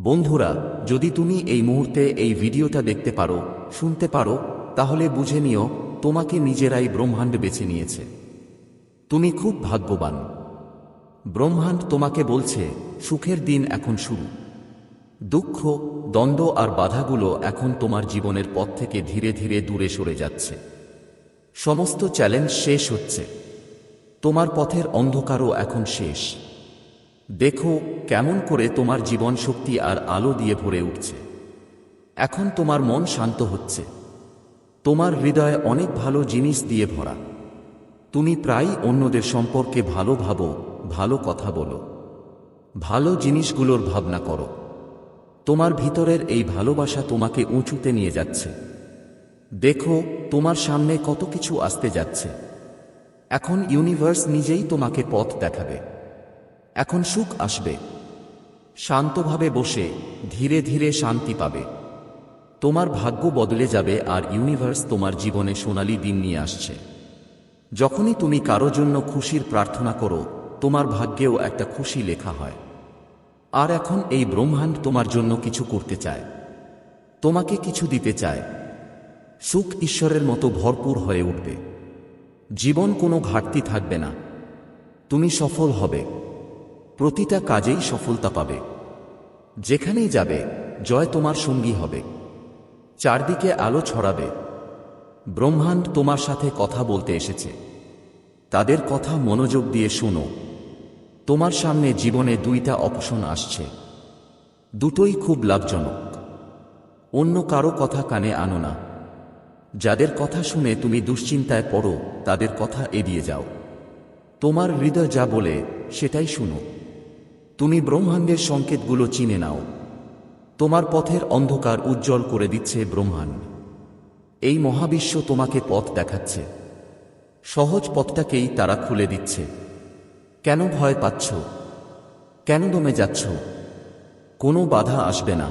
বন্ধুরা, যদি তুমি এই মুহূর্তে এই ভিডিওটা দেখতে পারো, শুনতে পারো, তাহলে বুঝে নিও, তোমাকে নিজেরাই ব্রহ্মাণ্ড বেছে নিয়েছে। তুমি খুব ভাগ্যবান। ব্রহ্মাণ্ড তোমাকে বলছে, সুখের দিন এখন শুরু। দুঃখ, দ্বন্দ্ব আর বাধাগুলো এখন তোমার জীবনের পথ থেকে ধীরে ধীরে দূরে সরে যাচ্ছে। সমস্ত চ্যালেঞ্জ শেষ হচ্ছে। তোমার পথের অন্ধকারও এখন শেষ। দেখো কেমন করে তোমার জীবন শক্তি আর আলো দিয়ে ভরে উঠছে। এখন তোমার মন শান্ত হচ্ছে। তোমার হৃদয়ে অনেক ভালো জিনিস দিয়ে ভরা। তুমি প্রায় অন্যদের সম্পর্কে ভালো ভাবো, ভালো কথা বলো। ভালো জিনিসগুলোর ভাবনা করো। তোমার ভিতরের এই ভালোবাসা তোমাকে উঁচুতে নিয়ে যাচ্ছে। দেখো, তোমার সামনে কত কিছু আসতে যাচ্ছে। এখন ইউনিভার্স নিজেই তোমাকে পথ দেখাবে। এখন সুখ আসবে। শান্তভাবে বসে ধীরে ধীরে শান্তি পাবে। তোমার ভাগ্য বদলে যাবে আর ইউনিভার্স তোমার জীবনে সোনালি দিন নিয়ে আসছে। যখনই তুমি কারও জন্য খুশির প্রার্থনা করো, তোমার ভাগ্যেও একটা খুশি লেখা হয়। আর এখন এই ব্রহ্মাণ্ড তোমার জন্য কিছু করতে চায়। তোমাকে কিছু দিতে চায়। সুখ ঈশ্বরের মতো ভরপুর হয়ে উঠবে। জীবন কোনো ঘাটতি থাকবে না। তুমি সফল হবে। প্রতিটা কাজেই সফলতা পাবে। যেখানেই যাবে, জয় তোমার সঙ্গী হবে। চারদিকে আলো ছড়াবে। ব্রহ্মাণ্ড তোমার সাথে কথা বলতে এসেছে। তাদের কথা মনোযোগ দিয়ে শোনো। তোমার সামনে জীবনে দুইটা অপশন আসছে। দুটোই খুব লাভজনক। অন্য কারও কথা কানে আনো না। যাদের কথা শুনে তুমি দুশ্চিন্তায় পড়ো, তাদের কথা এড়িয়ে যাও। তোমার হৃদয় যা বলে, সেটাই শুনো। তুমি ব্রহ্মাণ্ডের সংকেতগুলো চিনে নাও। তোমার পথের অন্ধকার উজ্জ্বল করে দিচ্ছে ব্রহ্মাণ্ড। এই মহাবিশ্ব তোমাকে পথ দেখাচ্ছে। সহজ পথটাকেই তারা খুলে দিচ্ছে। কেন ভয় পাচ্ছ? কেন দমে যাচ্ছ? কোনো বাধা আসবে না।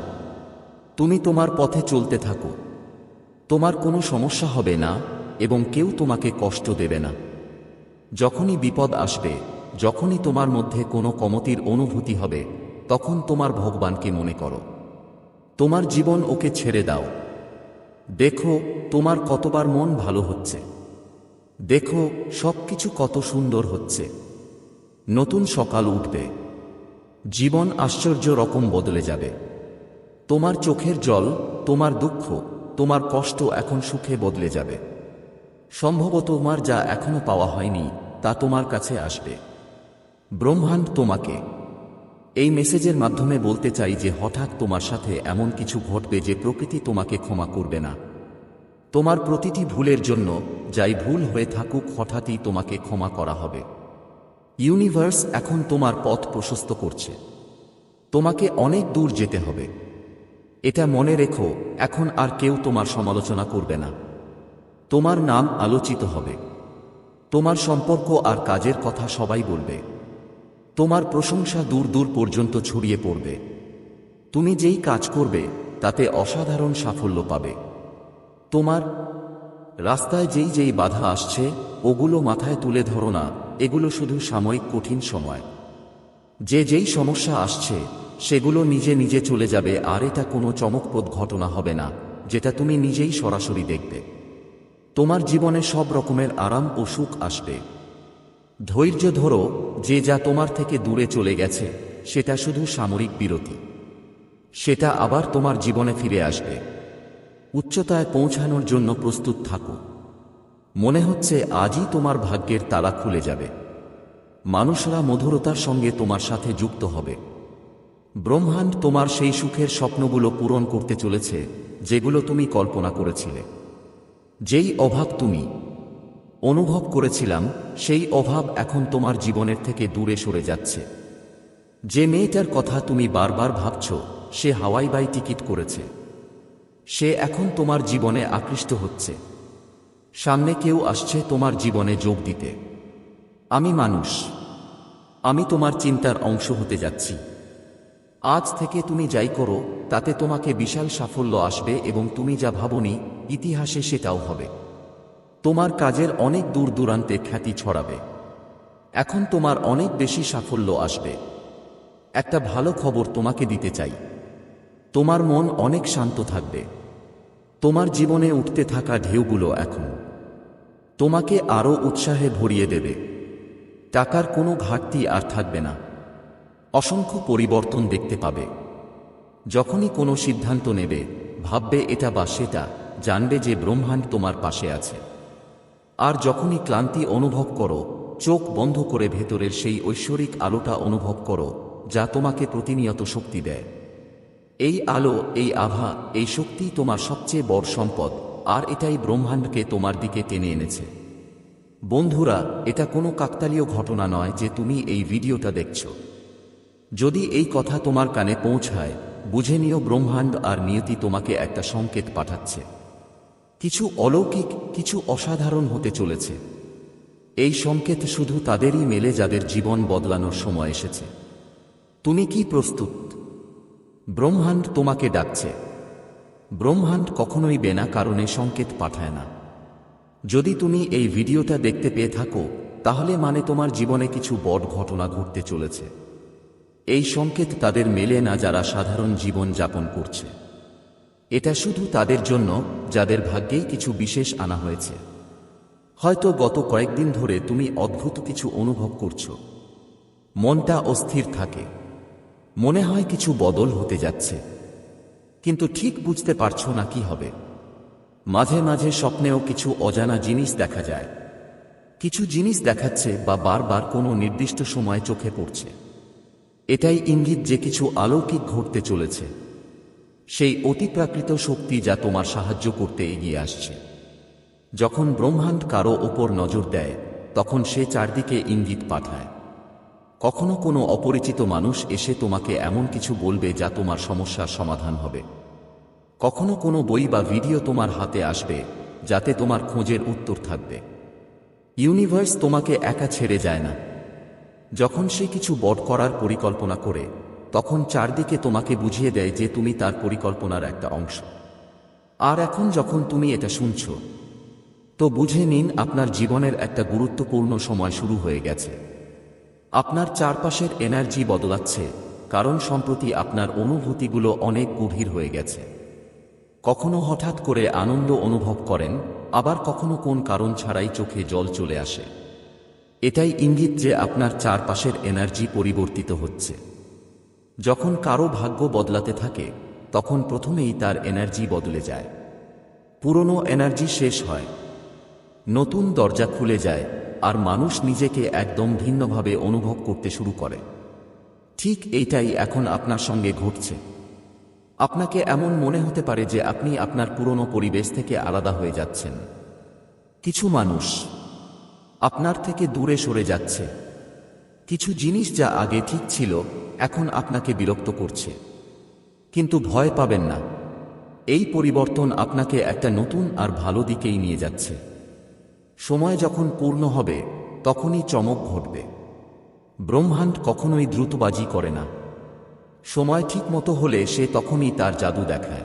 তুমি তোমার পথে চলতে থাকো। তোমার কোনো সমস্যা হবে না এবং কেউ তোমাকে কষ্ট দেবে না। যখনই বিপদ আসবে যখনই তোমার মধ্যে কোনো কমতির অনুভূতি হবে, তখন তোমার ভগবানকে মনে করো। তোমার জীবন ওকে ছেড়ে দাও। দেখো, তোমার কতবার মন ভালো হচ্ছে। দেখো সব কিছু কত সুন্দর হচ্ছে। নতুন সকাল উঠবে। জীবন আশ্চর্য রকম বদলে যাবে। তোমার চোখের জল, তোমার দুঃখ, তোমার কষ্ট এখন সুখে বদলে যাবে। সম্ভবত তোমার যা এখনও পাওয়া হয়নি, তা তোমার কাছে আসবে। ব্রহ্মাণ্ড তোমাকে। এই মেসেজের মাধ্যমে বলতে চাই যে হঠাৎ তোমার সাথে এমন কিছু ঘটবে যে প্রকৃতি তোমাকে ক্ষমা করবে না। তোমার প্রতিটি ভুলের জন্য যাই ভুল হয়ে থাকুক, হঠাৎই তোমাকে ক্ষমা করা হবে। ইউনিভার্স এখন তোমার পথ প্রশস্ত করছে। তোমাকে অনেক দূর যেতে হবে। এটা মনে রেখো, এখন আর কেউ তোমার সমালোচনা করবে না। তোমার নাম আলোচিত হবে। তোমার সম্পর্ক আর কাজের কথা সবাই বলবে। তোমার প্রশংসা দূর দূর পর্যন্ত ছড়িয়ে পড়বে। তুমি যেই কাজ করবে, তাতে অসাধারণ সাফল্য পাবে। তোমার রাস্তায় যেই যেই বাধা আসছে, ওগুলো মাথায় তুলে ধরো না, এগুলো শুধু সাময়িক কঠিন সময়। যে যেই সমস্যা আসছে, সেগুলো নিজে নিজে চলে যাবে, আর এটা কোনো চমকপ্রদ ঘটনা হবে না, যেটা তুমি নিজেই সরাসরি দেখবে। তোমার জীবনে সব রকমের আরাম ও সুখ আসবে। ধৈর্য ধরো যে যা তোমার থেকে দূরে চলে গেছে, সেটা শুধু সামরিক বিরতি। সেটা আবার তোমার জীবনে ফিরে আসবে। উচ্চতায় পৌঁছানোর জন্য প্রস্তুত থাকো। মনে হচ্ছে আজই তোমার ভাগ্যের তালা খুলে যাবে। মানুষরা মধুরতার সঙ্গে তোমার সাথে যুক্ত হবে। ব্রহ্মাণ্ড তোমার সেই সুখের স্বপ্নগুলো পূরণ করতে চলেছে, যেগুলো তুমি কল্পনা করেছিলে। যেই অভাব তুমি অনুভব করেছিলাম, সেই অভাব এখন তোমার জীবনের থেকে দূরে সরে যাচ্ছে। যে মেয়েটার কথা তুমি বারবার ভাবছ, সে হাওয়াই বাই টিকিট করেছে। সে এখন তোমার জীবনে আকৃষ্ট হচ্ছে। সামনে কেউ আসছে তোমার জীবনে যোগ দিতে। আমি মানুষ। আমি তোমার চিন্তার অংশ হতে যাচ্ছি। আজ থেকে তুমি যাই করো, তাতে তোমাকে বিশাল সাফল্য আসবে এবং তুমি যা ভাবনি, ইতিহাসে সেটাও হবে। তোমার কাজের অনেক দূর দূরান্তে খ্যাতি ছড়াবে। এখন তোমার অনেক বেশি সাফল্য আসবে। একটা ভালো খবর তোমাকে দিতে চাই। তোমার মন অনেক শান্ত থাকবে। তোমার জীবনে উঠতে থাকা ঢেউগুলো এখন। তোমাকে আরও উৎসাহে ভরিয়ে দেবে। টাকার কোনো ঘাটতি আর থাকবে না। অসংখ্য পরিবর্তন দেখতে পাবে। যখনই কোনো সিদ্ধান্ত নেবে, ভাববে এটা বা সেটা, জানবে যে ব্রহ্মাণ্ড তোমার পাশে আছে। আর যখনই ক্লান্তি অনুভব করো, চোখ বন্ধ করে ভেতরের সেই ঐশ্বরিক আলোটা অনুভব করো, যা তোমাকে প্রতিনিয়ত শক্তি দেয়। এই আলো, এই আভা, এই শক্তি তোমার সবচেয়ে বড় সম্পদ, আর এটাই ব্রহ্মাণ্ডকে তোমার দিকে টেনে এনেছে। বন্ধুরা, এটা কোনো কাকতালীয় ঘটনা নয় যে তুমি এই ভিডিওটা দেখছ। যদি এই কথা তোমার কানে পৌঁছায়, বুঝে নিও ব্রহ্মাণ্ড আর নিয়তি তোমাকে একটা সংকেত পাঠাচ্ছে। কিছু অলৌকিক, কিছু অসাধারণ হতে চলেছে। এই সংকেত শুধু তাদেরই মেলে যাদের জীবন বদলানোর সময় এসেছে। তুমি কি প্রস্তুত? ব্রহ্মাণ্ড তোমাকে ডাকছে। ব্রহ্মাণ্ড কখনোই বেনা কারণে সংকেত পাঠায় না। যদি তুমি এই ভিডিওটা দেখতে পেয়ে থাকো, তাহলে মানে তোমার জীবনে কিছু বড় ঘটনা ঘটতে চলেছে। এই সংকেত তাদের মেলে না যারা সাধারণ জীবন যাপন করছে। এটা শুধু তাদের জন্য, যাদের ভাগ্যেই কিছু বিশেষ আনা হয়েছে। হয়তো গত কয়েকদিন ধরে তুমি অদ্ভুত কিছু অনুভব করছ। মনটা অস্থির থাকে। মনে হয় কিছু বদল হতে যাচ্ছে। কিন্তু ঠিক বুঝতে পারছ না কি হবে। মাঝে মাঝে স্বপ্নেও কিছু অজানা জিনিস দেখা যায়। কিছু জিনিস দেখাচ্ছে বা বারবার কোনো নির্দিষ্ট সময় চোখে পড়ছে। এটাই ইঙ্গিত যে কিছু অলৌকিক ঘটতে চলেছে। সেই অতিপ্রাকৃত শক্তি যা তোমার সাহায্য করতে এগিয়ে আসছে। যখন ব্রহ্মাণ্ড কারও ওপর নজর দেয়, তখন সে চারদিকে ইঙ্গিত পাঠায়। কখনো কোনো অপরিচিত মানুষ এসে তোমাকে এমন কিছু বলবে যা তোমার সমস্যার সমাধান হবে। কখনো কোনো বই বা ভিডিও তোমার হাতে আসবে, যাতে তোমার খোঁজের উত্তর থাকবে। ইউনিভার্স তোমাকে একা ছেড়ে যায় না। যখন সে কিছু বট করার পরিকল্পনা করে তখন চারদিকে তোমাকে বুঝিয়ে দেয় যে তুমি তার পরিকল্পনার একটা অংশ। আর এখন যখন তুমি এটা শুনছ, তো বুঝে নিন আপনার জীবনের একটা গুরুত্বপূর্ণ সময় শুরু হয়ে গেছে। আপনার চারপাশের এনার্জি বদলাচ্ছে, কারণ সম্প্রতি আপনার অনুভূতিগুলো অনেক গভীর হয়ে গেছে। কখনো হঠাৎ করে আনন্দ অনুভব করেন, আবার কখনো কোন কারণ ছাড়াই চোখে জল চলে আসে। এটাই ইঙ্গিত যে আপনার চারপাশের এনার্জি পরিবর্তিত হচ্ছে। যখন কারও ভাগ্য বদলাতে থাকে, তখন প্রথমেই তার এনার্জি বদলে যায়। পুরনো এনার্জি শেষ হয়। নতুন দরজা খুলে যায় আর মানুষ নিজেকে একদম ভিন্নভাবে অনুভব করতে শুরু করে। ঠিক এইটাই এখন আপনার সঙ্গে ঘটছে। আপনাকে এমন মনে হতে পারে যে আপনি আপনার পুরনো পরিবেশ থেকে আলাদা হয়ে যাচ্ছেন। কিছু মানুষ আপনার থেকে দূরে সরে যাচ্ছে। কিছু জিনিস যা আগে ঠিক ছিল এখন আপনাকে বিরক্ত করছে। কিন্তু ভয় পাবেন না। এই পরিবর্তন আপনাকে একটা নতুন আর ভালো দিকেই নিয়ে যাচ্ছে। সময় যখন পূর্ণ হবে, তখনই চমক ঘটবে। ব্রহ্মাণ্ড কখনোই দ্রুতবাজি করে না। সময় ঠিক মতো হলে সে তখনই তার জাদু দেখায়।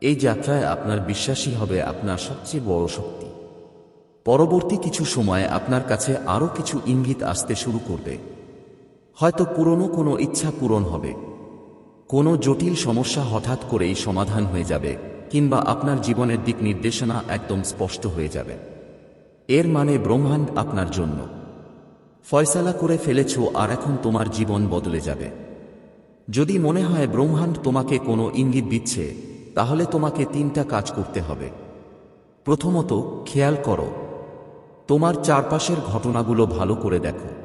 এই যাত্রায় আপনার বিশ্বাসী হবে আপনার সবচেয়ে বড় শক্তি। পরবর্তী কিছু সময় আপনার কাছে আরও কিছু ইঙ্গিত আসতে শুরু করবে। হয়তো পুরনো কোনো ইচ্ছা পূরণ হবে। কোনো জটিল সমস্যা হঠাৎ করেই সমাধান হয়ে যাবে, কিংবা আপনার জীবনের দিক নির্দেশনা একদম স্পষ্ট হয়ে যাবে। এর মানে ব্রহ্মাণ্ড আপনার জন্য। ফয়সালা করে ফেলেছ আর এখন তোমার জীবন বদলে যাবে। যদি মনে হয় ব্রহ্মাণ্ড তোমাকে কোনো ইঙ্গিত দিচ্ছে, তাহলে তোমাকে তিনটা কাজ করতে হবে। প্রথমত, খেয়াল করো। তোমার চারপাশের ঘটনাগুলো ভালো করে দেখো।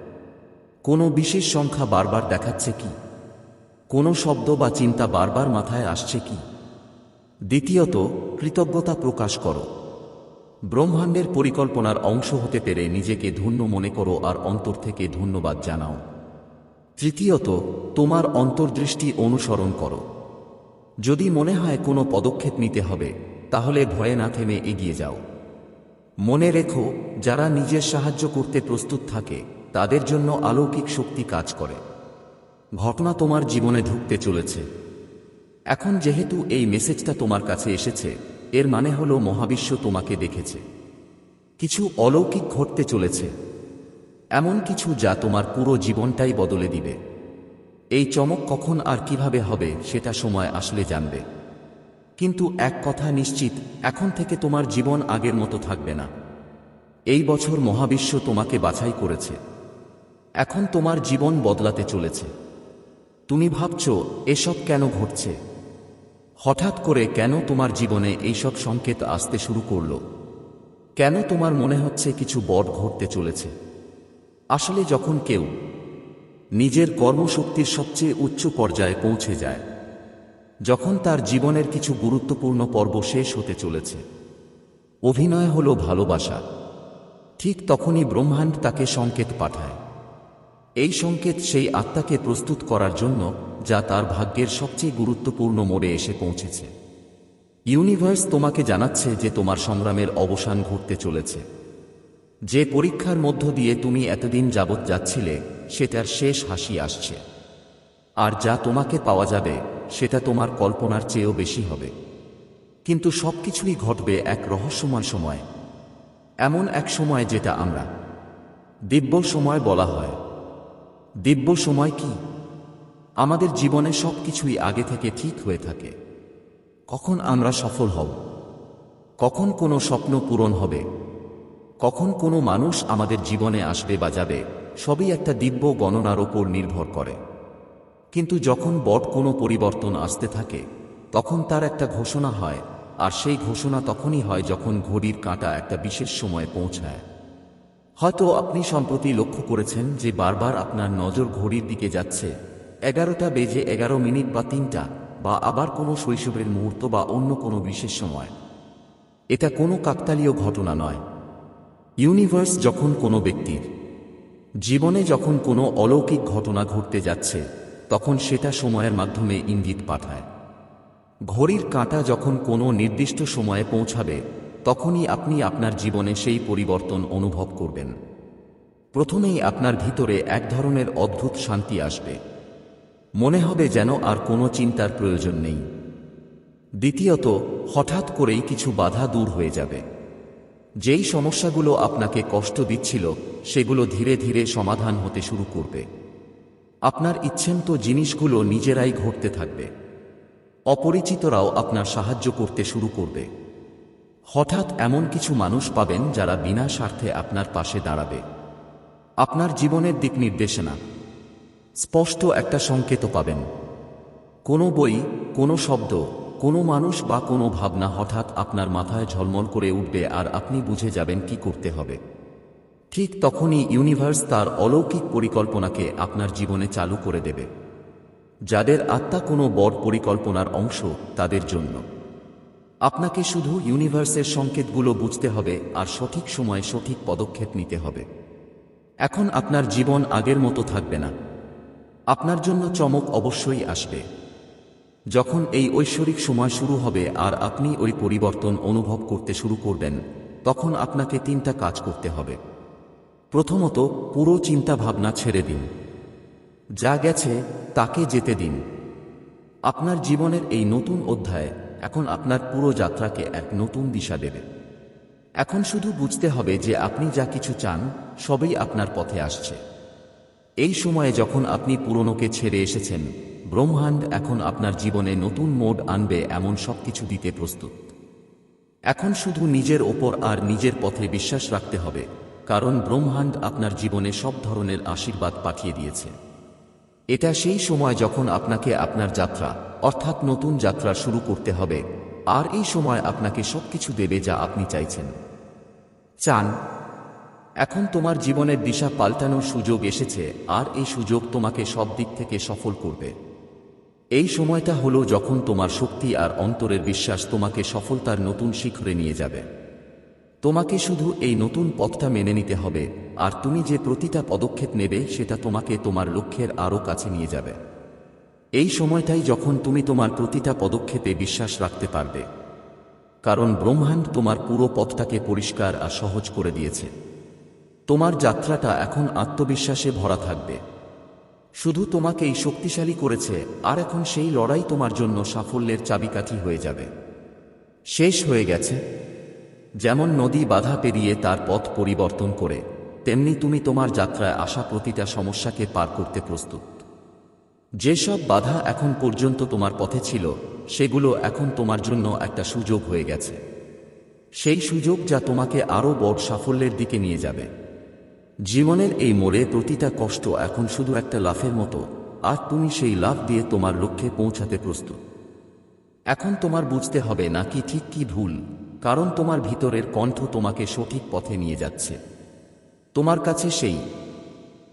কোনো বিশেষ সংখ্যা বারবার দেখাচ্ছে কি? কোনো শব্দ বা চিন্তা বারবার মাথায় আসছে কি? দ্বিতীয়ত, কৃতজ্ঞতা প্রকাশ করো। ব্রহ্মাণ্ডের পরিকল্পনার অংশ হতে পেরে নিজেকে ধন্য মনে করো আর অন্তর থেকে ধন্যবাদ জানাও। তৃতীয়ত, তোমার অন্তর্দৃষ্টি অনুসরণ করো। যদি মনে হয় কোনো পদক্ষেপ নিতে হবে, তাহলে ভয়ে না থেমে এগিয়ে যাও। মনে রেখো, যারা নিজের সাহায্য করতে প্রস্তুত থাকে তাদের জন্য আলৌকিক শক্তি কাজ করে। ঘটনা তোমার জীবনে ঢুকতে চলেছে। এখন যেহেতু এই মেসেজটা তোমার কাছে এসেছে, এর মানে হলো মহাবিশ্ব তোমাকে দেখেছে। কিছু অলৌকিক ঘটতে চলেছে। এমন কিছু যা তোমার পুরো জীবনটাই বদলে দিবে। এই চমক কখন আর কীভাবে হবে সেটা সময় আসলে জানবে। কিন্তু এক কথা নিশ্চিত, এখন থেকে তোমার জীবন আগের মতো থাকবে না। এই বছর মহাবিশ্ব তোমাকে বাছাই করেছে। এখন তোমার জীবন বদলাতে চলেছে। তুমি ভাবছ, এসব কেন ঘটছে? হঠাৎ করে কেন তোমার জীবনে এইসব সংকেত আসতে শুরু করল? কেন তোমার মনে হচ্ছে কিছু বট ঘটতে চলেছে? আসলে যখন কেউ নিজের কর্মশক্তির সবচেয়ে উচ্চ পর্যায়ে পৌঁছে যায়, যখন তার জীবনের কিছু গুরুত্বপূর্ণ পর্ব শেষ হতে চলেছে। অভিনয় হল ভালোবাসা। ঠিক তখনই ব্রহ্মাণ্ড তাকে সংকেত পাঠায়। এই সংকেত সেই আত্মাকে প্রস্তুত করার জন্য যা তার ভাগ্যের সবচেয়ে গুরুত্বপূর্ণ মোড়ে এসে পৌঁছেছে। ইউনিভার্স তোমাকে জানাচ্ছে যে তোমার সংগ্রামের অবসান ঘটতে চলেছে। যে পরীক্ষার মধ্য দিয়ে তুমি এতদিন যাবৎ যাচ্ছিলে, সেটার শেষ হাসি আসছে। আর যা তোমাকে পাওয়া যাবে, সেটা তোমার কল্পনার চেয়েও বেশি হবে। কিন্তু সবকিছুই ঘটবে এক রহস্যময় সময়। এমন এক সময় যেটা আমরা। দিব্য সময় বলা হয়। দিব্য সময় কি? আমাদের জীবনে সবকিছুই আগে থেকে ঠিক হয়ে থাকে। কখন আমরা সফল হব? কখন কোনো স্বপ্ন পূরণ হবে? কখন কোনো মানুষ আমাদের জীবনে আসবে বা যাবে, সবই একটা দিব্য গণনার ওপর নির্ভর করে। কিন্তু যখন বট কোনো পরিবর্তন আসতে থাকে, তখন তার একটা ঘোষণা হয়, আর সেই ঘোষণা তখনই হয় যখন ঘড়ির কাঁটা একটা বিশেষ সময়ে পৌঁছায়। হয়তো আপনি সম্প্রতি লক্ষ্য করেছেন যে বারবার আপনার নজর ঘড়ির দিকে যাচ্ছে। এগারোটা বেজে এগারো মিনিট বা তিনটা, বা আবার কোনো শৈশবের মুহূর্ত বা অন্য কোনো বিশেষ সময়। এটা কোনো কাকতালীয় ঘটনা নয়। ইউনিভার্স যখন কোনো ব্যক্তির জীবনে যখন কোনো অলৌকিক ঘটনা ঘটতে যাচ্ছে, তখন সেটা সময়ের মাধ্যমে ইঙ্গিত পাঠায়। ঘড়ির কাঁটা যখন কোনো নির্দিষ্ট সময়ে পৌঁছাবে তখনই আপনি আপনার জীবনে সেই পরিবর্তন অনুভব করবেন। প্রথমেই আপনার ভিতরে এক ধরনের অদ্ভুত শান্তি আসবে। মনে হবে যেন আর কোনো চিন্তার প্রয়োজন নেই। দ্বিতীয়ত, হঠাৎ করেই কিছু বাধা দূর হয়ে যাবে। যেই সমস্যাগুলো আপনাকে কষ্ট দিচ্ছিল, সেগুলো ধীরে ধীরে সমাধান হতে শুরু করবে। আপনার ইচ্ছেন্ত জিনিসগুলো নিজেরাই ঘটতে থাকবে। অপরিচিতরাও আপনার সাহায্য করতে শুরু করবে। হঠাৎ এমন কিছু মানুষ পাবেন যারা বিনা স্বার্থে আপনার পাশে দাঁড়াবে। আপনার জীবনের দিক নির্দেশনা। স্পষ্ট একটা সংকেত পাবেন। কোনো বই, কোনো শব্দ, কোনো মানুষ বা কোনো ভাবনা হঠাৎ আপনার মাথায় ঝলমল করে উঠবে আর আপনি বুঝে যাবেন কি করতে হবে। ঠিক তখনই ইউনিভার্স তার অলৌকিক পরিকল্পনাকে আপনার জীবনে চালু করে দেবে। যাদের আত্মা কোনো বড় পরিকল্পনার অংশ, তাদের জন্য। আপনাকে শুধু ইউনিভার্সের সংকেতগুলো বুঝতে হবে আর সঠিক সময়ে সঠিক পদক্ষেপ নিতে হবে। এখন আপনার জীবন আগের মতো থাকবে না। আপনার জন্য চমক অবশ্যই আসবে। যখন এই ঐশ্বরিক সময় শুরু হবে আর আপনি ওই পরিবর্তন অনুভব করতে শুরু করবেন, তখন আপনাকে তিনটা কাজ করতে হবে। প্রথমত, পুরো চিন্তা ভাবনা ছেড়ে দিন। যা গেছে, তাকে যেতে দিন। আপনার জীবনের এই নতুন অধ্যায় এখন আপনার পুরো যাত্রাকে এক নতুন দিশা দেবে। এখন শুধু বুঝতে হবে যে আপনি যা কিছু চান, সবই আপনার পথে আসছে। এই সময়ে যখন আপনি পুরনোকে ছেড়ে এসেছেন, ব্রহ্মাণ্ড এখন আপনার জীবনে নতুন মোড আনবে এমন সবকিছু দিতে প্রস্তুত। এখন শুধু নিজের ওপর আর নিজের পথে বিশ্বাস রাখতে হবে, কারণ ব্রহ্মাণ্ড আপনার জীবনে সব ধরনের আশীর্বাদ পাঠিয়ে দিয়েছে। এটা সেই সময় যখন আপনাকে আপনার যাত্রা, অর্থাৎ নতুন যাত্রা শুরু করতে হবে, আর এই সময় আপনাকে সবকিছু দেবে যা আপনি চাইছেন। চান, এখন তোমার জীবনের দিশা পাল্টানোর সুযোগ এসেছে, আর এই সুযোগ তোমাকে সব দিক থেকে সফল করবে। এই সময়টা হলো যখন তোমার শক্তি আর অন্তরের বিশ্বাস তোমাকে সফলতার নতুন শিখরে নিয়ে যাবে। তোমাকে শুধু এই নতুন পথটা মেনে নিতে হবে আর তুমি যে প্রতিটা পদক্ষেপ নেবে, সেটা তোমাকে তোমার লক্ষ্যের আরও কাছে নিয়ে যাবে। এই সময়টাই যখন তুমি তোমার প্রতিটা পদক্ষেপে বিশ্বাস রাখতে পারবে। কারণ ব্রহ্মাণ্ড তোমার পুরো পথটাকে পরিষ্কার আর সহজ করে দিয়েছে। তোমার যাত্রাটা এখন আত্মবিশ্বাসে ভরা থাকবে। শুধু তোমাকেই শক্তিশালী করেছে, আর এখন সেই লড়াই তোমার জন্য সাফল্যের চাবিকাঠি হয়ে যাবে। শেষ হয়ে গেছে। যেমন নদী বাধা পেরিয়ে তার পথ পরিবর্তন করে। তেমনি তুমি তোমার যাত্রায় আসা প্রতিটা সমস্যাকে পার করতে প্রস্তুত। যেসব বাধা এখন পর্যন্ত তোমার পথে ছিল, সেগুলো এখন তোমার জন্য একটা সুযোগ হয়ে গেছে। সেই সুযোগ যা তোমাকে আরও বড় সাফল্যের দিকে নিয়ে যাবে। জীবনের এই মোড়ে প্রতিটা কষ্ট এখন শুধু একটা লাফের মতো, আর তুমি সেই লাফ দিয়ে তোমার লক্ষ্যে পৌঁছাতে প্রস্তুত। এখন তোমার বুঝতে হবে নাকি ঠিক কি ভুল, কারণ তোমার ভিতরের কণ্ঠ তোমাকে সঠিক পথে নিয়ে যাচ্ছে। তোমার কাছে সেই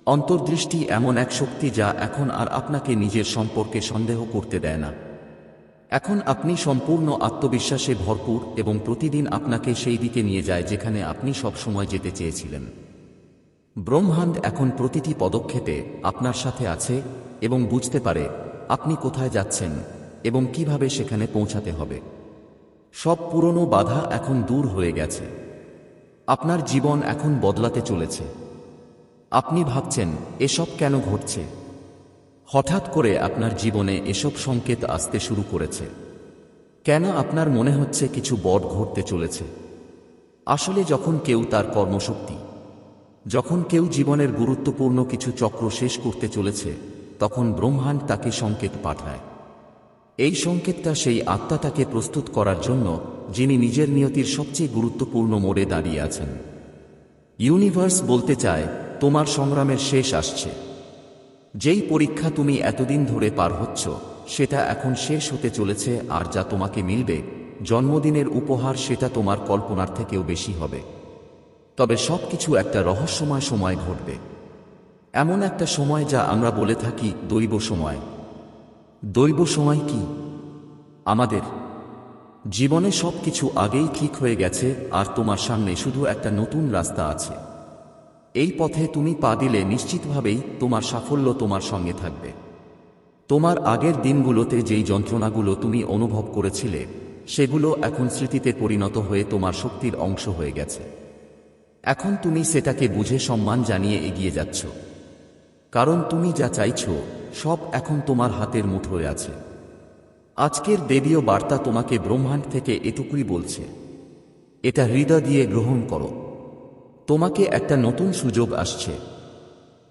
অন্তর্দৃষ্টি এমন এক শক্তি যা এখন আর আপনাকে নিজের সম্পর্কে সন্দেহ করতে দেয় না। এখন আপনি সম্পূর্ণ আত্মবিশ্বাসে ভরপুর এবং প্রতিদিন আপনাকে সেই দিকে নিয়ে যায় যেখানে আপনি সবসময় যেতে চেয়েছিলেন। ব্রহ্মাণ্ড এখন প্রতিটি পদক্ষেপে আপনার সাথে আছে এবং বুঝতে পারে আপনি কোথায় যাচ্ছেন এবং কীভাবে সেখানে পৌঁছাতে হবে। সব পুরনো বাধা এখন দূর হয়ে গেছে। আপনার জীবন এখন বদলাতে চলেছে। আপনি ভাবছেন, এসব কেন ঘটছে? হঠাৎ করে আপনার জীবনে এসব সংকেত আসতে শুরু করেছে। কেন আপনার মনে হচ্ছে কিছু বড় ঘটতে চলেছে? আসলে যখন কেউ তার কর্মশক্তি, যখন কেউ জীবনের গুরুত্বপূর্ণ কিছু চক্র শেষ করতে চলেছে, তখন ব্রহ্মাণ্ড তাকে সংকেত পাঠায়। এই সংকেতটা সেই আত্মাটাকে প্রস্তুত করার জন্য যিনি নিজের নিয়তির সবচেয়ে গুরুত্বপূর্ণ মোড়ে দাঁড়িয়ে আছেন। ইউনিভার্স বলতে চায়, তোমার সংগ্রামের শেষ আসছে। যেই পরীক্ষা তুমি এতদিন ধরে পার হচ্ছ, সেটা এখন শেষ হতে চলেছে আর যা তোমাকে মিলবে, জন্মদিনের উপহার সেটা তোমার কল্পনার থেকেও বেশি হবে। তবে সবকিছু একটা রহস্যময় সময় ঘটবে। এমন একটা সময় যা আমরা বলে থাকি দৈব সময়। দৈব সময় কি? আমাদের জীবনে সবকিছু আগেই ঠিক হয়ে গেছে, আর তোমার সামনে শুধু একটা নতুন রাস্তা আছে। এই পথে তুমি পা দিলে নিশ্চিতভাবেই তোমার সাফল্য তোমার সঙ্গে থাকবে। তোমার আগের দিনগুলোতে যেই যন্ত্রণাগুলো তুমি অনুভব করেছিলে, সেগুলো এখন স্মৃতিতে পরিণত হয়ে তোমার শক্তির অংশ হয়ে গেছে। এখন তুমি সেটাকে বুঝে সম্মান জানিয়ে এগিয়ে যাচ্ছ। কারণ তুমি যা চাইছ, সব এখন তোমার হাতের মুঠোয় আছে। আজকের দেবীয় বার্তা তোমাকে ব্রহ্মাণ্ড থেকে এটুকুই বলছে। এটা হৃদয় দিয়ে গ্রহণ করো। তোমাকে একটা নতুন সুযোগ আসছে।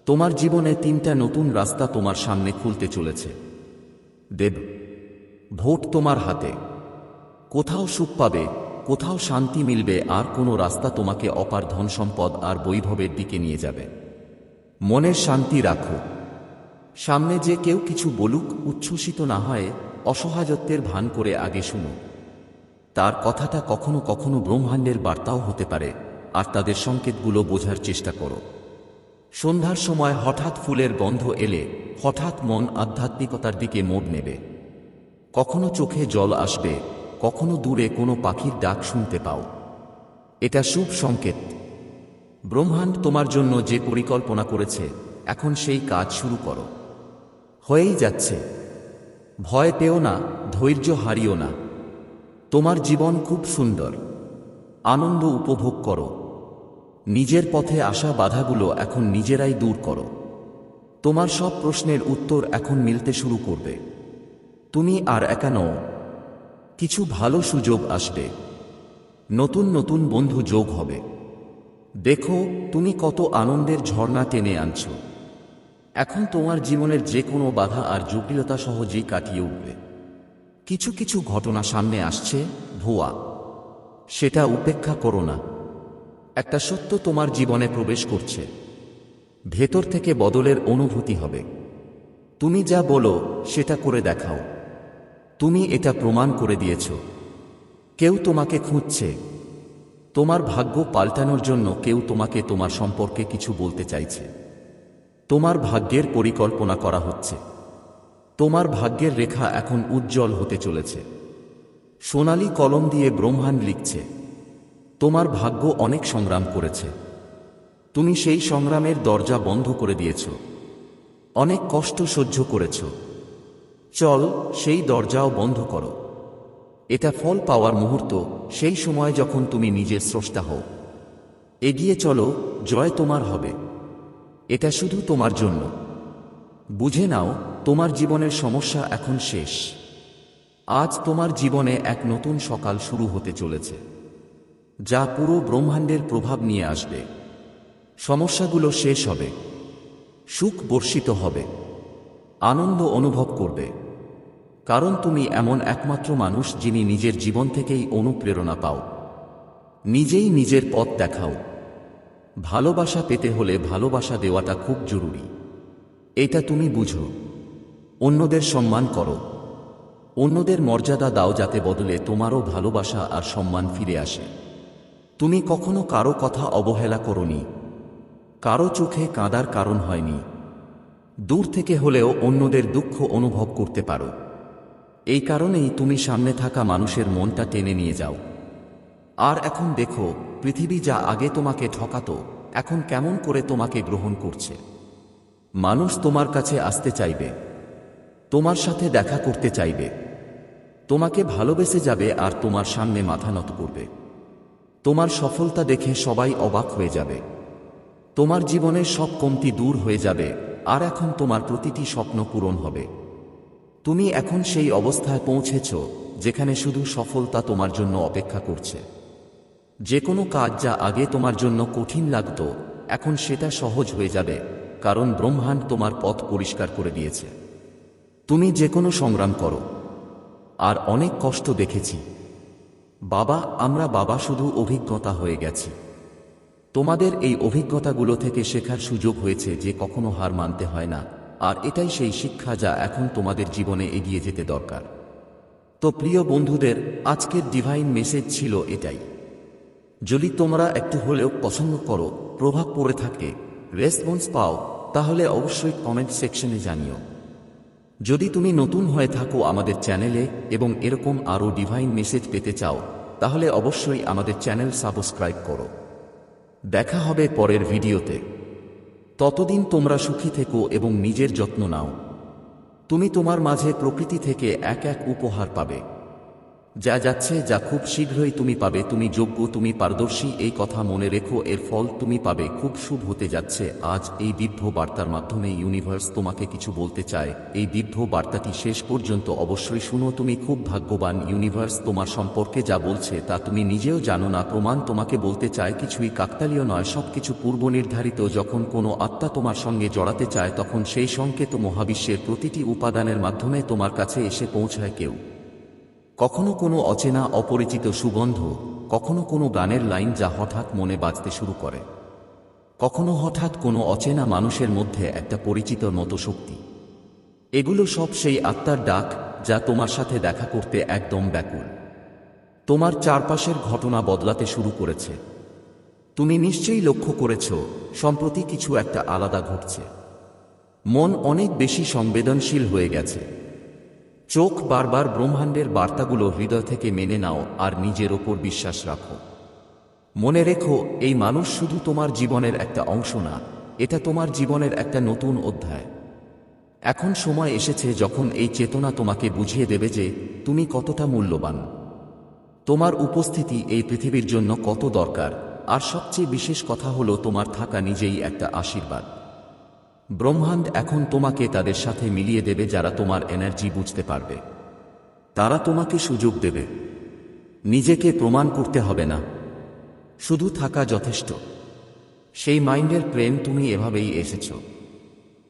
তোমার জীবনে তিনটা নতুন রাস্তা তোমার সামনে খুলতে চলেছে। দেব, ভোট তোমার হাতে। কোথাও সুখ পাবে, কোথাও শান্তি মিলবে, আর কোনো রাস্তা তোমাকে অপার ধন সম্পদ আর বৈভবের দিকে নিয়ে যাবে। মনের শান্তি রাখো। সামনে যে কেউ কিছু বলুক, উচ্ছ্বসিত না হয় অসহায়ত্বের ভান করে আগে শুনো। তার কথাটা কখনো কখনো ব্রহ্মাণ্ডের বার্তাও হতে পারে, আর তাদের সংকেতগুলো বোঝার চেষ্টা করো। সন্ধ্যার সময় হঠাৎ ফুলের গন্ধ এলে হঠাৎ মন আধ্যাত্মিকতার দিকে মোড় নেবে। কখনো চোখে জল আসবে, কখনো দূরে কোনো পাখির ডাক শুনতে পাও। এটা শুভ সংকেত। ব্রহ্মাণ্ড তোমার জন্য যে পরিকল্পনা করেছে, এখন সেই কাজ শুরু করো। হয়েই যাচ্ছে। ভয় পেও না, ধৈর্য হারিও না। তোমার জীবন খুব সুন্দর। আনন্দ উপভোগ করো। নিজের পথে আসা বাধাগুলো এখন নিজেরাই দূর করো। তোমার সব প্রশ্নের উত্তর এখন মিলতে শুরু করবে। তুমি আর একা নও। কিছু ভালো সুযোগ আসবে। নতুন নতুন বন্ধু যোগ হবে। দেখো, তুমি কত আনন্দের ঝর্ণা টেনে আনছো। এখন তোমার জীবনের যে কোনো বাধা আর জটিলতা সহজেই কাটিয়ে উঠবে। কিছু কিছু ঘটনা সামনে আসছে, ভুয়া। সেটা উপেক্ষা করো না। একটা সত্য তোমার জীবনে প্রবেশ করছে। ভেতর থেকে বদলের অনুভূতি হবে। তুমি যা বলো, সেটা করে দেখাও। তুমি এটা প্রমাণ করে দিয়েছ। কেউ তোমাকে খুঁজছে। তোমার ভাগ্য পাল্টানোর জন্য কেউ তোমাকে তোমার সম্পর্কে কিছু বলতে চাইছে। তোমার ভাগ্যের পরিকল্পনা করা হচ্ছে। তোমার ভাগ্যের রেখা এখন উজ্জ্বল হতে চলেছে। সোনালি কলম দিয়ে ব্রহ্মাণ্ড লিখছে। তোমার ভাগ্য অনেক সংগ্রাম করেছে। তুমি সেই সংগ্রামের দরজা বন্ধ করে দিয়েছ। অনেক কষ্ট সহ্য করেছ। চল, সেই দরজাও বন্ধ করো। এটা ফল পাওয়ার মুহূর্ত, সেই সময় যখন তুমি নিজের স্রষ্টা হও। এগিয়ে চলো, জয় তোমার হবে। এটা শুধু তোমার জন্য। বুঝে নাও, তোমার জীবনের সমস্যা এখন শেষ। আজ তোমার জীবনে এক নতুন সকাল শুরু হতে চলেছে, যা পুরো ব্রহ্মাণ্ডের প্রভাব নিয়ে আসবে। সমস্যাগুলো শেষ হবে, সুখ বর্ষিত হবে, আনন্দ অনুভব করবে। কারণ তুমি এমন একমাত্র মানুষ যিনি নিজের জীবন থেকেই অনুপ্রেরণা পাও। নিজেই নিজের পথ দেখাও। ভালোবাসা পেতে হলে ভালোবাসা দেওয়াটা খুব জরুরি। এটা তুমি বুঝো। অন্যদের সম্মান করো। অন্যদের মর্যাদা দাও যাতে বদলে তোমারও ভালোবাসা আর সম্মান ফিরে আসে। তুমি কখনো কারও কথা অবহেলা করনি। কারও চোখে কাঁদার কারণ হয়নি। দূর থেকে হলেও অন্যদের দুঃখ অনুভব করতে পারো। এই কারণেই তুমি সামনে থাকা মানুষের মনটা টেনে নিয়ে যাও। আর এখন দেখো পৃথিবী যা আগে তোমাকে ঠকাত, এখন কেমন করে তোমাকে গ্রহণ করছে? মানুষ তোমার কাছে আসতে চাইবে, তোমার সাথে দেখা করতে চাইবে, তোমাকে ভালোবেসে যাবে আর তোমার সামনে মাথা নত করবে। তোমার সফলতা দেখে সবাই অবাক হয়ে যাবে। তোমার জীবনের সব কমতি দূর হয়ে যাবে, আর এখন তোমার প্রতিটি স্বপ্ন পূরণ হবে। তুমি এখন সেই অবস্থায় পৌঁছেছ, যেখানে শুধু সফলতা তোমার জন্য অপেক্ষা করছে। যে কোনো কাজ যা আগে তোমার জন্য কঠিন লাগত, এখন সেটা সহজ হয়ে যাবে, কারণ ব্রহ্মাণ্ড তোমার পথ পরিষ্কার করে দিয়েছে। তুমি যে কোনো সংগ্রাম করো। আর অনেক কষ্ট দেখেছি। বাবা, আমরা বাবা শুধু অভিজ্ঞতা হয়ে গেছি। তোমাদের এই অভিজ্ঞতাগুলো থেকে শেখার সুযোগ হয়েছে যে কখনো হার মানতে হয় না, আর এটাই সেই শিক্ষা যা এখন তোমাদের জীবনে এগিয়ে যেতে দরকার। তো প্রিয় বন্ধুদের, আজকের ডিভাইন মেসেজ ছিল এটাই। যদি তোমরা একটু হলেও পছন্দ করো, প্রভাব পড়ে থাকে রেসপন্স পাও, তাহলে অবশ্যই কমেন্ট সেকশনে জানিও। যদি তুমি নতুন হয়ে থাকো আমাদের চ্যানেলে এবং এরকম আরও ডিভাইন মেসেজ পেতে চাও, তাহলে অবশ্যই আমাদের চ্যানেল সাবস্ক্রাইব করো। দেখা হবে পরের ভিডিওতে। ততদিন তোমরা সুখী থেকো এবং নিজের যত্ন নাও। তুমি তোমার মাঝে প্রকৃতি থেকে এক এক উপহার পাবে। যা যাচ্ছে, যা খুব শীঘ্রই তুমি পাবে। তুমি যোগ্য, তুমি পারদর্শী, এই কথা মনে রেখো, এর ফল তুমি পাবে। খুব শুভ হতে যাচ্ছে। আজ এই দিব্য বার্তার মাধ্যমে ইউনিভার্স তোমাকে কিছু বলতে চায়। এই দিব্য বার্তাটি শেষ পর্যন্ত অবশ্যই শুনো। তুমি খুব ভাগ্যবান। ইউনিভার্স তোমার সম্পর্কে যা বলছে, তা তুমি নিজেও জানো না। প্রমাণ তোমাকে বলতে চায়, কিছুই কাকতালীয় নয়। সবকিছু পূর্ব নির্ধারিত। যখন কোনো আত্মা তোমার সঙ্গে জড়াতে চায়, তখন সেই সংকেত মহাবিশ্বের প্রতিটি উপাদানের মাধ্যমে তোমার কাছে এসে পৌঁছায় কেউ। কখনো কোনো অচেনা, অপরিচিত সুগন্ধ, কখনো কোনো গানের লাইন যা হঠাৎ মনে বাজতে শুরু করে। কখনো হঠাৎ কোনো অচেনা মানুষের মধ্যে একটা পরিচিত মতো শক্তি। এগুলো সব সেই আত্মার ডাক যা তোমার সাথে দেখা করতে একদম ব্যাকুল। তোমার চারপাশের ঘটনা বদলাতে শুরু করেছে। তুমি নিশ্চয়ই লক্ষ্য করেছ, সম্প্রতি কিছু একটা আলাদা ঘটছে। মন অনেক বেশি সংবেদনশীল হয়ে গেছে। চোখ বারবার ব্রহ্মাণ্ডের বার্তাগুলো হৃদয় থেকে মেনে নাও আর নিজের ওপর বিশ্বাস রাখো। মনে রেখো, এই মানুষ শুধু তোমার জীবনের একটা অংশ না, এটা তোমার জীবনের একটা নতুন অধ্যায়। এখন সময় এসেছে যখন এই চেতনা তোমাকে বুঝিয়ে দেবে যে তুমি কতটা মূল্যবান। তোমার উপস্থিতি এই পৃথিবীর জন্য কত দরকার, আর সবচেয়ে বিশেষ কথা হলো তোমার থাকা নিজেই একটা আশীর্বাদ। ব্রহ্মাণ্ড এখন তোমাকে তাদের সাথে মিলিয়ে দেবে যারা তোমার এনার্জি বুঝতে পারবে। তারা তোমাকে সুযোগ দেবে। নিজেকে প্রমাণ করতে হবে না। শুধু থাকা যথেষ্ট। সেই মাইন্ডের প্রেম তুমি এভাবেই এসেছ।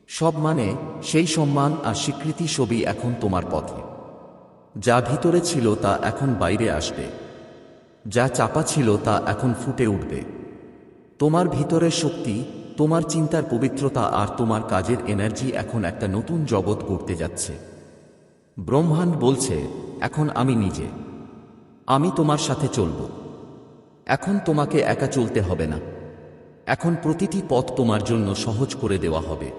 সব মানে সেই সম্মান আর স্বীকৃতি ছবি এখন তোমার পথে। যা ভিতরে ছিল তা এখন বাইরে আসবে। যা চাপা ছিল তা এখন ফুটে উঠবে। তোমার ভিতরের শক্তি তোমার চিন্তার পবিত্রতা আর তোমার কাজের এনার্জি এখন একটা নতুন জগৎ করতে যাচ্ছে। ব্রহ্মাণ্ড বলছে, এখন আমি নিজে। আমি তোমার সাথে চলব। এখন তোমাকে একা চলতে হবে না। এখন প্রতিটি পথ তোমার জন্য সহজ করে দেওয়া হবে।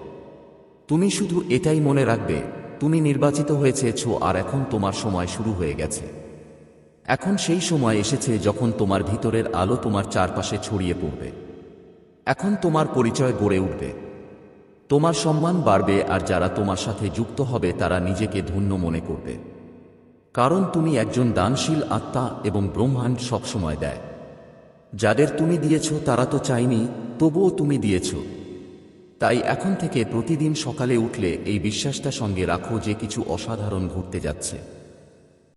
তুমি শুধু এটাই মনে রাখবে, তুমি নির্বাচিত হয়েছেছ আর এখন তোমার সময় শুরু হয়ে গেছে। এখন সেই সময় এসেছে যখন তোমার ভিতরের আলো তোমার চারপাশে ছড়িয়ে পড়বে। এখন তোমার পরিচয় গড়ে উঠবে। তোমার সম্মান বাড়বে আর যারা তোমার সাথে যুক্ত হবে, তারা নিজেকে ধন্য মনে করবে। কারণ তুমি একজন দানশীল আত্মা এবং ব্রহ্মাণ্ড সবসময় দেয়। যাদের তুমি দিয়েছ, তারা তো চাইনি তবুও তুমি দিয়েছ। তাই এখন থেকে প্রতিদিন সকালে উঠলে এই বিশ্বাসটা সঙ্গে রাখো যে কিছু অসাধারণ ঘটতে যাচ্ছে।